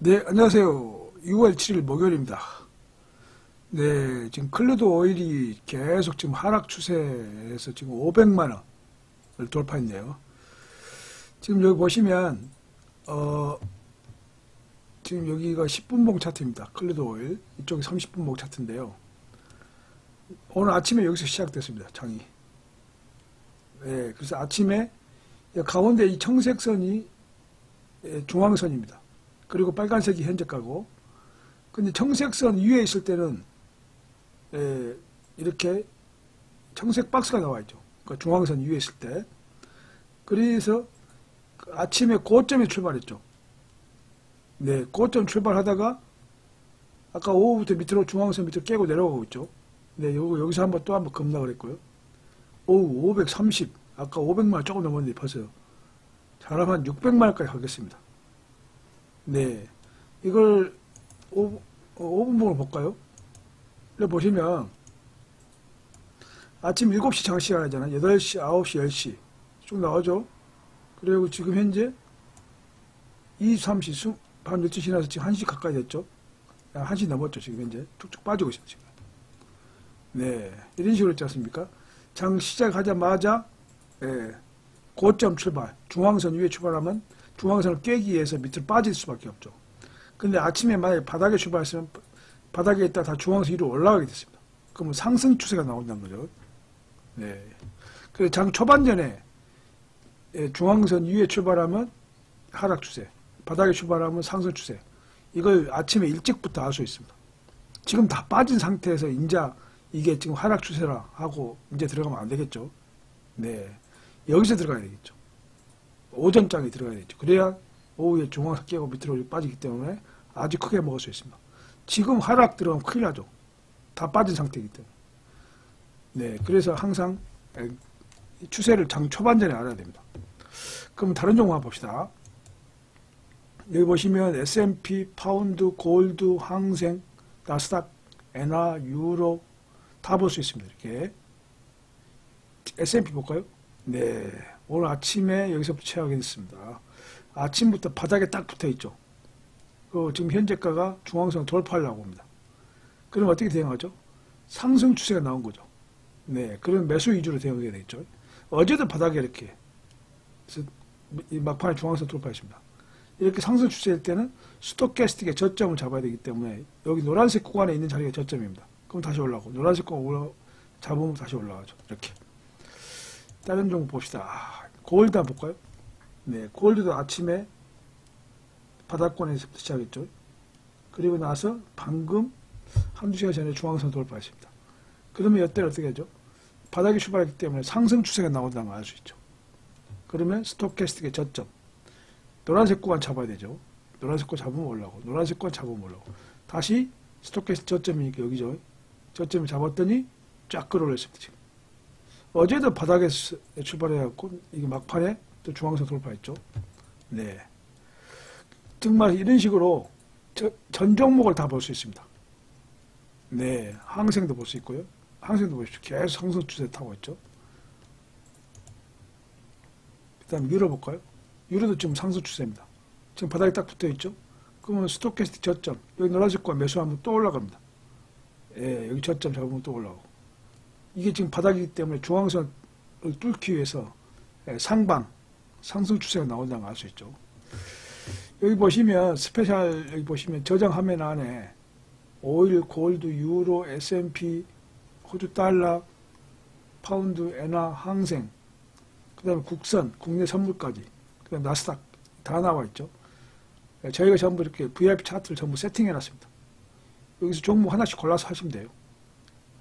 네, 안녕하세요. 6월 7일 목요일입니다. 네, 지금 클루드 오일이 계속 지금 하락 추세에서 지금 500만 원을 돌파했네요. 지금 여기 보시면 어 지금 여기가 10분봉 차트입니다. 클루드 오일 이쪽이 30분봉 차트인데요. 오늘 아침에 여기서 시작됐습니다. 장이. 네, 그래서 아침에 가운데 이 청색선이 예, 중앙선입니다. 그리고 빨간색이 현재 가고 근데 청색선 위에 있을 때는 에, 이렇게 청색 박스가 나와 있죠. 그러니까 중앙선 위에 있을 때 그래서 그 아침에 고점에 출발했죠. 네, 고점 출발하다가 아까 오후부터 밑으로 중앙선 밑으로 깨고 내려가고 있죠. 네, 여기, 여기서 한번 또 한번 급락을 했고요. 오후 530, 아까 500만 조금 넘었는데 벌써 잘하면 600만 원까지 가겠습니다. 네. 이걸 5, 5분봉을 볼까요? 여기 보시면 아침 7시 장시간 하잖아요. 8시, 9시, 10시 쭉 나오죠. 그리고 지금 현재 23시, 밤 12시 지나서 지금 1시 가까이 됐죠. 1시 넘었죠. 지금 현재. 툭툭 빠지고 있어요. 지금. 네. 이런 식으로 있지 않습니까? 장 시작하자마자 예, 고점 출발, 중앙선 위에 출발하면 중앙선을 깨기 위해서 밑으로 빠질 수밖에 없죠. 근데 아침에 만약에 바닥에 출발했으면 바닥에 있다 다 중앙선 위로 올라가게 됐습니다. 그러면 상승 추세가 나온다는 거죠. 네. 그래서 장 초반전에 예, 중앙선 위에 출발하면 하락 추세, 바닥에 출발하면 상승 추세. 이걸 아침에 일찍부터 알 수 있습니다. 지금 다 빠진 상태에서 인자 이게 지금 하락 추세라 하고 이제 들어가면 안 되겠죠. 네. 여기서 들어가야 되겠죠. 오전장에 들어가야 되죠. 그래야 오후에 깨고 밑으로 빠지기 때문에 아주 크게 먹을 수 있습니다. 지금 하락 들어가면 큰일 나죠. 다 빠진 상태이기 때문에. 네, 그래서 항상 추세를 장 초반전에 알아야 됩니다. 그럼 다른 종목 한번 봅시다. 여기 보시면 S&P, 파운드, 골드, 항생, 나스닥, 엔화, 유로 다 볼 수 있습니다. 이렇게 S&P 볼까요? 네, 오늘 아침에 여기서부터 체하게 됐습니다. 아침부터 바닥에 딱 붙어 있죠. 그 지금 현재가가 중앙선 돌파하려고 합니다. 그럼 어떻게 대응하죠? 상승 추세가 나온 거죠. 네, 그럼 매수 위주로 대응하게 되겠죠. 어제도 바닥에 이렇게 막판에 중앙선 돌파했습니다. 이렇게 상승 추세일 때는 스토캐스틱의 저점을 잡아야 되기 때문에 여기 노란색 구간에 있는 자리가 저점입니다. 그럼 다시 올라가고 노란색 구간 올라 잡으면 다시 올라가죠. 이렇게. 다른 종목 봅시다. 아, 골드 한번 볼까요? 네, 골드도 아침에 바닥권에서부터 시작했죠. 그리고 나서 방금 한두 시간 전에 중앙선 돌파했습니다. 그러면 이때 어떻게 하죠? 바닥이 출발했기 때문에 상승 추세가 나온다는 걸 알 수 있죠. 그러면 스토캐스틱의 저점. 노란색 구간 잡아야 되죠. 노란색 구간 잡으면 올라오고, 노란색 구간 잡으면 올라오고. 다시 스토캐스틱 저점이니까 여기죠. 저점을 잡았더니 쫙 끌어올렸습니다. 지금. 어제도 바닥에서 출발해갖고, 이게 막판에 또 중앙선 돌파했죠. 네. 정말 이런 식으로 저, 전 종목을 다 볼 수 있습니다. 네. 항생도 볼 수 있고요. 항생도 보십시오. 계속 상승 추세 타고 있죠. 그 다음 유로 볼까요? 유로도 지금 상승 추세입니다. 지금 바닥에 딱 붙어 있죠? 그러면 스토캐스틱 저점, 여기 노란색과 매수하면 또 올라갑니다. 예, 여기 저점 잡으면 또 올라오고. 이게 지금 바닥이기 때문에 중앙선을 뚫기 위해서 예, 상방, 상승 추세가 나온다는 걸 알 수 있죠. 여기 보시면 스페셜 여기 보시면 저장 화면 안에 오일, 골드, 유로, S&P, 호주 달러, 파운드, 엔화, 항생, 그 다음에 국선, 국내 선물까지, 그 다음에 나스닥 다 나와 있죠. 네, 저희가 전부 이렇게 VIP 차트를 전부 세팅해 놨습니다. 여기서 종목 하나씩 골라서 하시면 돼요.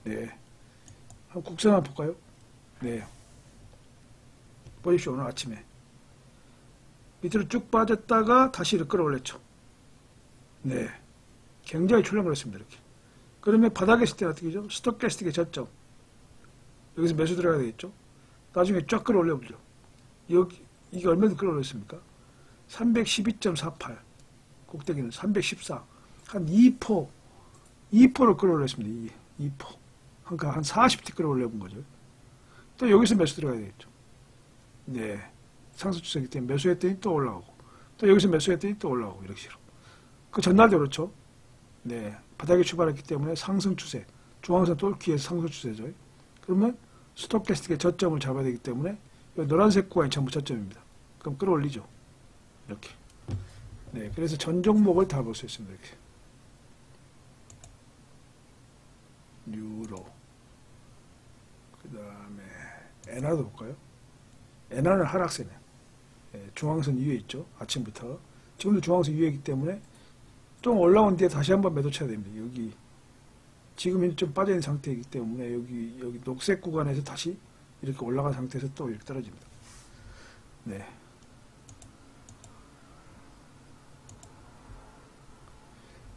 네. 국선 한번 볼까요? 네. 보십시오, 오늘 아침에. 밑으로 쭉 빠졌다가 다시 이렇게 끌어올렸죠. 네. 굉장히 출렁거렸습니다, 이렇게. 그러면 바닥에 있을 때는 어떻게 죠 스토캐스틱의 저점. 여기서 매수 들어가야 되겠죠. 나중에 쫙 끌어올려보죠. 여기, 이게 얼마나 끌어올렸습니까? 312.48. 꼭대기는 314. 한 2포, 2포를 끌어올렸습니다. 2, 2포. 그러니까 한 40티 끌어올려본 거죠. 또 여기서 매수 들어가야 되겠죠. 네. 상승 추세기 때문에 매수했더니 또 올라오고. 또 여기서 매수했더니 또 올라오고. 이렇게 식으로. 그 전날도 그렇죠. 네, 바닥에 출발했기 때문에 상승 추세, 중앙선 뚫기에서 상승 추세죠. 그러면 스토캐스틱의 저점을 잡아야 되기 때문에 이 노란색 구간이 전부 저점입니다. 그럼 끌어올리죠. 이렇게. 네, 그래서 전 종목을 다 볼 수 있습니다. 이렇게. 유로. 엔화도 볼까요? 엔화는 하락세네. 네, 중앙선 위에 있죠. 아침부터. 지금도 중앙선 위에이기 때문에 좀 올라온 뒤에 다시 한번 매도 쳐야 됩니다. 여기 지금은 좀 빠져있는 상태이기 때문에 여기 여기 녹색 구간에서 다시 이렇게 올라간 상태에서 또 이렇게 떨어집니다. 네.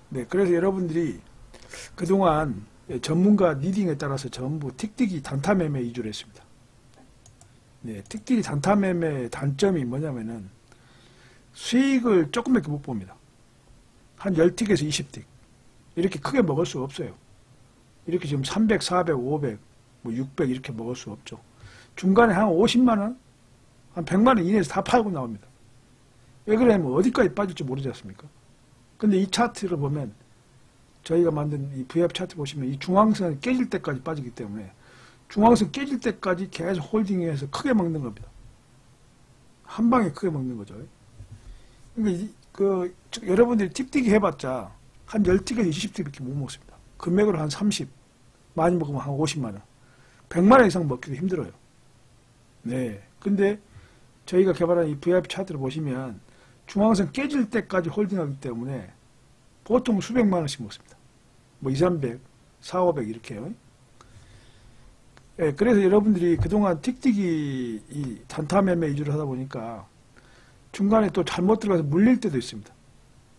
네, 그래서 여러분들이 그동안 전문가 리딩에 따라서 전부 틱틱이 단타 매매 위주로 했습니다. 네, 틱틱이 단타 매매 단점이 뭐냐면은 수익을 조금밖에 못 봅니다. 한 10틱에서 20틱. 이렇게 크게 먹을 수 없어요. 이렇게 지금 300, 400, 500, 뭐 600 이렇게 먹을 수 없죠. 중간에 한 50만원, 한 100만원 이내에서 다 팔고 나옵니다. 왜 그러냐면 어디까지 빠질지 모르지 않습니까? 근데 이 차트를 보면 저희가 만든 이 VF 차트 보시면 이 중앙선 깨질 때까지 빠지기 때문에 중앙선 깨질 때까지 계속 홀딩해서 크게 먹는 겁니다. 한 방에 크게 먹는 거죠. 그러니까 이, 그 여러분들이 틱틱이 해봤자 한 10틱에서 20틱밖에 못 먹습니다. 금액으로 한 30, 많이 먹으면 한 50만 원. 100만 원 이상 먹기도 힘들어요. 네. 근데 저희가 개발한 이 VIP 차트를 보시면 중앙선 깨질 때까지 홀딩하기 때문에 보통 수백만 원씩 먹습니다. 뭐 2, 300, 4, 500 이렇게요. 예, 그래서 여러분들이 그동안 틱틱이 이 단타 매매 위주로 하다 보니까 중간에 또 잘못 들어가서 물릴 때도 있습니다.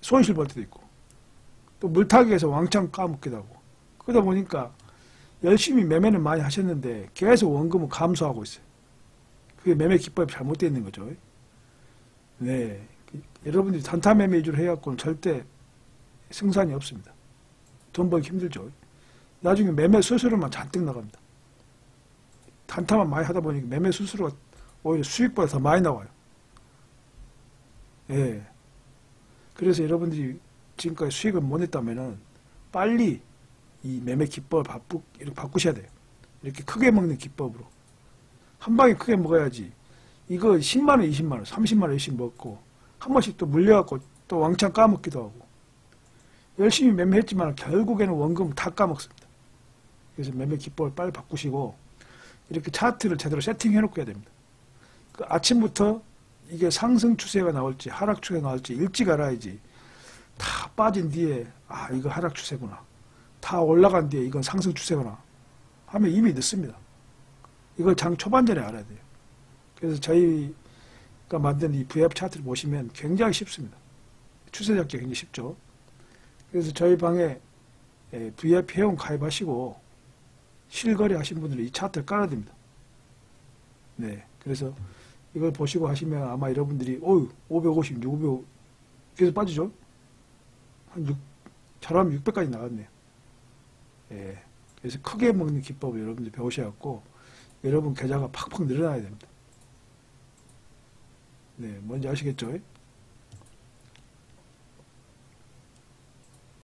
손실 볼 때도 있고 또 물타기에서 왕창 까먹기도 하고 그러다 보니까 열심히 매매는 많이 하셨는데 계속 원금은 감소하고 있어요. 그게 매매 기법이 잘못되어 있는 거죠. 네. 여러분들이 단타 매매 위주로 해갖고는 절대 승산이 없습니다. 돈 벌기 힘들죠. 나중에 매매 수수료만 잔뜩 나갑니다. 단타만 많이 하다 보니까 매매 수수료가 오히려 수익보다 더 많이 나와요. 예. 그래서 여러분들이 지금까지 수익을 못 냈다면은 빨리 이 매매 기법을 바꾸, 이렇게 바꾸셔야 돼요. 이렇게 크게 먹는 기법으로. 한 방에 크게 먹어야지. 이거 10만원, 20만원, 30만원 열심히 먹고, 한 번씩 또 물려갖고 또 왕창 까먹기도 하고. 열심히 매매했지만 결국에는 원금 다 까먹습니다. 그래서 매매 기법을 빨리 바꾸시고, 이렇게 차트를 제대로 세팅해 놓고 해야 됩니다. 그 아침부터 이게 상승 추세가 나올지 하락 추세가 나올지 일찍 알아야지. 다 빠진 뒤에 아 이거 하락 추세구나. 다 올라간 뒤에 이건 상승 추세구나. 하면 이미 늦습니다. 이걸 장 초반전에 알아야 돼요. 그래서 저희가 만든 이 VF 차트를 보시면 굉장히 쉽습니다. 추세 잡기 굉장히 쉽죠. 그래서 저희 방에 VF 회원 가입하시고 실거래 하신 분들은 이 차트를 깔아줍니다. 네. 그래서 이걸 보시고 하시면 아마 여러분들이 어유 550, 600 계속 빠지죠? 한 6, 잘하면 600까지 나왔네요. 예. 그래서 크게 먹는 기법을 여러분들 배우셔갖고 여러분 계좌가 팍팍 늘어나야 됩니다. 네, 뭔지 아시겠죠?